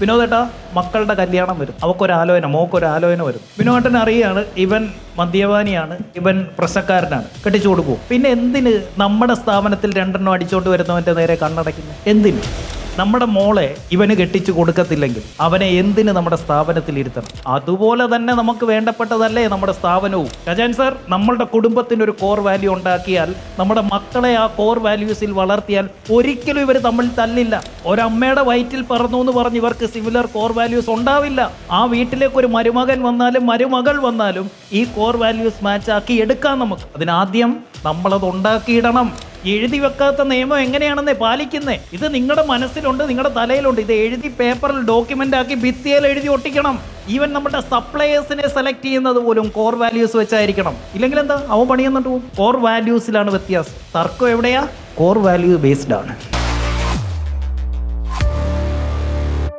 വിനോദേട്ടാ മക്കളുടെ കല്യാണം വരും. അവക്കൊരാലോചന മോക്കൊരാലോചന വരും. വിനോദേട്ടൻ അറിയാണ് ഇവൻ മദ്യപാനിയാണ് ഇവൻ പ്രശ്നക്കാരനാണ്. കെട്ടിച്ചു കൊടുക്കും പിന്നെ എന്തിന് നമ്മുടെ സ്ഥാപനത്തിൽ രണ്ടെണ്ണം അടിച്ചോണ്ട് വരുന്നവന്റെ നേരെ കണ്ണടയ്ക്കുന്നത് എന്തിന്? നമ്മുടെ മോളെ ഇവന് കെട്ടിച്ചു കൊടുക്കത്തില്ലെങ്കിൽ അവനെ എന്തിന് നമ്മുടെ സ്ഥാപനത്തിൽ ഇരുത്തണം അതുപോലെ തന്നെ നമുക്ക് വേണ്ടപ്പെട്ടതല്ലേ നമ്മുടെ സ്ഥാപനവും. ഖജാൻ സർ നമ്മളുടെ കുടുംബത്തിന് ഒരു കോർ വാല്യൂ ഉണ്ടാക്കിയാൽ നമ്മുടെ മക്കളെ ആ കോർ വാല്യൂസിൽ വളർത്തിയാൽ ഒരിക്കലും ഇവർ തമ്മിൽ തല്ലില്ല. ഒരമ്മയുടെ വയറ്റിൽ പറന്നു എന്ന് പറഞ്ഞ് ഇവർക്ക് സിമിലർ കോർ വാല്യൂസ് ഉണ്ടാവില്ല. ആ വീട്ടിലേക്ക് ഒരു മരുമകൻ വന്നാലും മരുമകൾ വന്നാലും ഈ കോർ വാല്യൂസ് മാച്ച് ആക്കി എടുക്കാം നമുക്ക്. അതിനാദ്യം നമ്മളത് ഉണ്ടാക്കിയിടണം. എഴുതി വെക്കാത്ത നിയമം എങ്ങനെയാണെന്നേ പാലിക്കുന്നേ? ഇത് നിങ്ങളുടെ മനസ്സിലുണ്ട് നിങ്ങളുടെ തലയിലുണ്ട്. ഇത് എഴുതി പേപ്പറിൽ ഡോക്യുമെന്റ് ആക്കി ഭിത്തിയിൽ എഴുതി ഒട്ടിക്കണം. ഈവൻ നമ്മുടെ സപ്ലയേഴ്സിനെ സെലക്ട് ചെയ്യുന്നത് പോലും കോർ വാല്യൂസ് വെച്ചായിരിക്കണം. ഇല്ലെങ്കിൽ എന്താ? അവൻ പണിയെന്നിട്ട് കോർ വാല്യൂസിലാണ് വ്യത്യാസം. തർക്കം എവിടെയാ? കോർ വാല്യൂ ബേസ്ഡ് ആണ്.